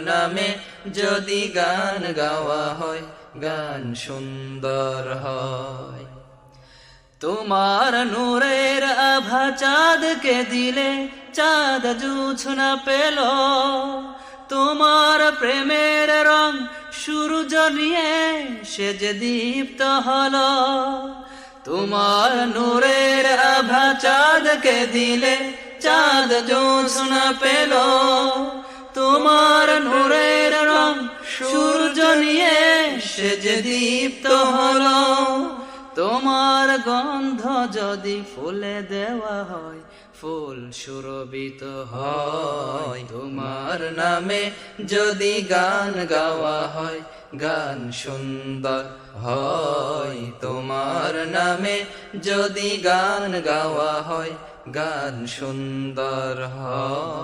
নামে যদি গান গাওয়া হয়, গান সুন্দর হয়। তোমার নূরের আভা চাঁদকে দিলে, চাঁদ জুছনা পেল। তোমার প্রেমের রং সূর্য নিয়ে সে যে দীপ্ত হল। তোমার নূরের আভা চাঁদকে দিলে, চাঁদ জোৎস্না পেল। তোমার দীপ্ত হলো, তোমার গন্ধ যদি ফুলে দেওয়া হয়, ফুল সুরভিত হয়। তোমার নামে যদি গান গাওয়া হয়, গান সুন্দর হয়। তোমার নামে যদি গান গাওয়া হয়, গান সুন্দর হয়।